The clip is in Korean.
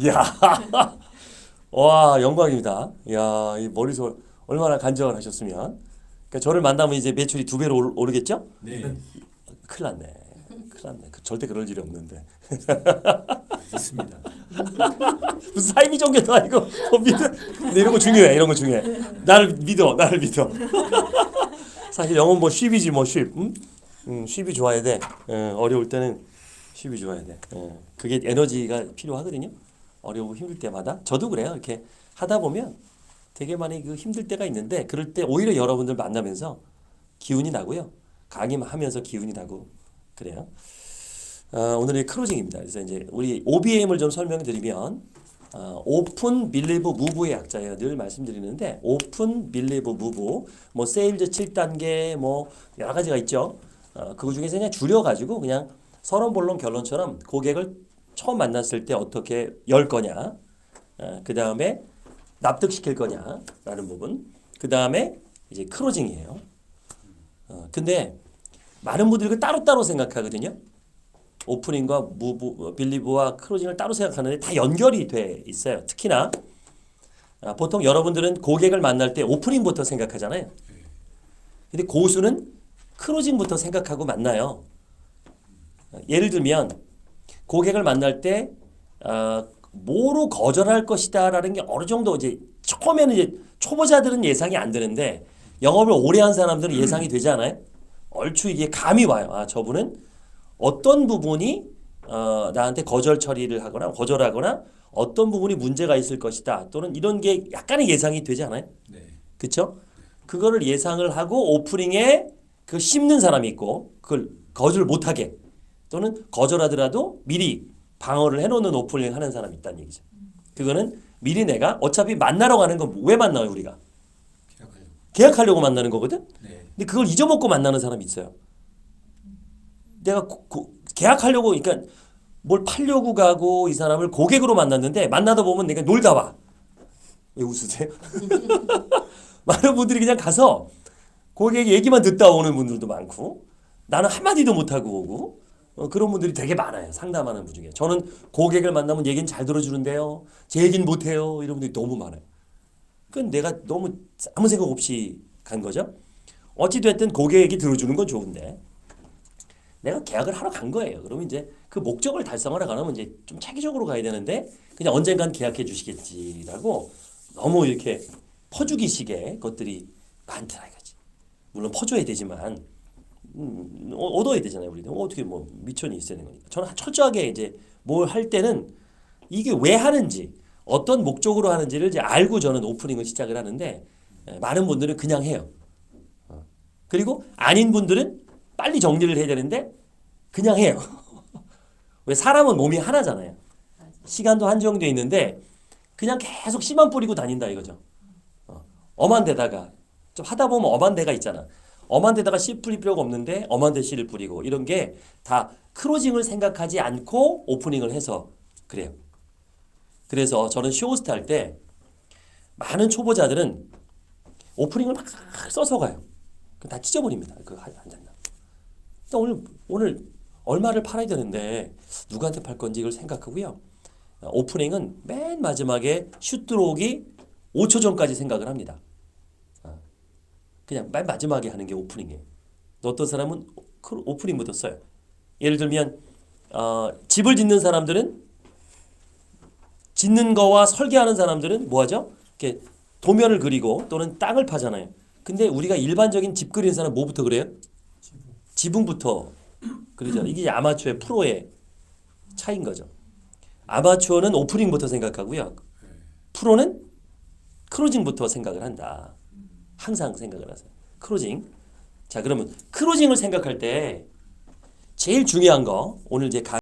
이야, 와 영광입니다. 이야, 이 머릿속 얼마나 간절을 하셨으면. 그러니까 저를 만나면 이제 매출이 두 배로 오르- 오르겠죠? 네. 큰일 났네. 큰일 났네. 그- 절대 그럴 일이 없는데. 있습니다. 무슨 사이비 종교도 아니고 어, 믿어. 근데 이런 거 중요해. 이런 거 중요해. 나를 믿어. 나를 믿어. 사실 영어는 뭐 쉽이지 뭐 쉽. 응? 응, 쉽이 좋아야 돼. 어, 어려울 때는 쉽이 좋아야 돼. 어, 그게 에너지가 필요하거든요. 어려우고 힘들 때마다. 저도 그래요. 이렇게 하다 보면 되게 많이 그 힘들 때가 있는데 그럴 때 오히려 여러분들 만나면서 기운이 나고요. 강의하면서 기운이 나고 그래요. 어, 오늘의 크로징입니다. 그래서 이제 우리 OBM을 좀 설명드리면 어, 오픈 빌리브 무브의 약자예요. 늘 말씀드리는데 오픈 빌리브 무브 뭐 세일즈 7단계 뭐 여러 가지가 있죠. 어, 그 중에서 그냥 줄여가지고 그냥 서론 본론 결론처럼 고객을 처음 만났을 때 어떻게 열 거냐, 어, 그 다음에 납득시킬 거냐라는 부분, 그 다음에 이제 크로징이에요. 어, 근데 많은 분들이 그 따로따로 생각하거든요. 오프닝과 무브, 어, 빌리브와 크로징을 따로 생각하는데 다 연결이 돼 있어요. 특히나 아, 보통 여러분들은 고객을 만날 때 오프닝부터 생각하잖아요. 근데 고수는 크로징부터 생각하고 만나요. 어, 예를 들면 고객을 만날 때 어, 뭐로 거절할 것이다라는 게 어느 정도 이제 처음에는 이제 초보자들은 예상이 안 되는데 영업을 오래 한 사람들은 예상이 되지 않아요? 얼추 이게 감이 와요. 아 저분은 어떤 부분이 어, 나한테 거절 처리를 하거나 거절하거나 어떤 부분이 문제가 있을 것이다 또는 이런 게 약간의 예상이 되지 않아요? 네. 그쵸? 그거를 예상을 하고 오프닝에 그 씹는 사람이 있고 그걸 거절 못하게 또는 거절하더라도 미리 방어를 해놓는 오프닝 하는 사람이 있다는 얘기죠. 그거는 미리 내가 어차피 만나러 가는 건 왜 만나요 우리가? 계약하려고. 계약하려고 만나는 거거든? 네. 근데 그걸 잊어먹고 만나는 사람이 있어요. 내가 고- 고- 계약하려고 그러니까 뭘 팔려고 가고 이 사람을 고객으로 만났는데 만나다 보면 내가 놀다 와. 왜 웃으세요? 많은 분들이 그냥 가서 고객 얘기만 듣다 오는 분들도 많고 나는 한마디도 못하고 오고 어, 그런 분들이 되게 많아요. 상담하는 분 중에. 저는 고객을 만나면 얘기는 잘 들어주는데요. 제 얘기는 못해요. 이런 분들이 너무 많아요. 그건 내가 너무 아무 생각 없이 간 거죠. 어찌됐든 고객 얘기 들어주는 건 좋은데 내가 계약을 하러 간 거예요. 그러면 이제 그 목적을 달성하러 가려면 이제 좀 체계적으로 가야 되는데 그냥 언젠간 계약해 주시겠지라고 너무 이렇게 퍼주기식의 것들이 많더라 이거지. 물론 퍼줘야 되지만 음, 어, 얻어야 되잖아요. 우리는 어떻게 뭐 미천이 있어야 되는 거니까. 저는 철저하게 이제 뭘 할 때는 이게 왜 하는지 어떤 목적으로 하는지를 이제 알고 저는 오프닝을 시작을 하는데 에, 많은 분들은 그냥 해요. 어. 그리고 아닌 분들은 빨리 정리를 해야 되는데 그냥 해요. 왜 사람은 몸이 하나잖아요. 시간도 한정돼 있는데 그냥 계속 씨만 뿌리고 다닌다 이거죠. 어. 엄한 데다가 좀 하다 보면 엄한 데가 있잖아. 엄한 데다가 씨 뿌릴 필요가 없는데 엄한 데 씨를 뿌리고 이런 게 다 크로징을 생각하지 않고 오프닝을 해서 그래요. 그래서 저는 쇼호스트 할 때 많은 초보자들은 오프닝을 막 써서 가요. 그거 다 찢어버립니다. 그한 잔. 근데 오늘 오늘 얼마를 팔아야 되는데 누구한테 팔 건지 이걸 생각하고요. 어, 오프닝은 맨 마지막에 슛 들어오기 5초 전까지 생각을 합니다. 어, 그냥 맨 마지막에 하는 게 오프닝이에요. 어떤 사람은 그 오프닝부터 써요. 예를 들면 어, 집을 짓는 사람들은 짓는 거와 설계하는 사람들은 뭐 하죠? 이렇게 도면을 그리고 또는 땅을 파잖아요. 근데 우리가 일반적인 집 그리는 사람 뭐부터 그래요? 지붕 부터 그러죠. 이게 아마추어의 프로의 차이인 거죠. 아마추어는 오프닝부터 생각하고요. 프로는 크로징부터 생각을 한다. 항상 생각을 하세요. 크로징. 자, 그러면 크로징을 생각할 때 제일 중요한 거 오늘 이제 가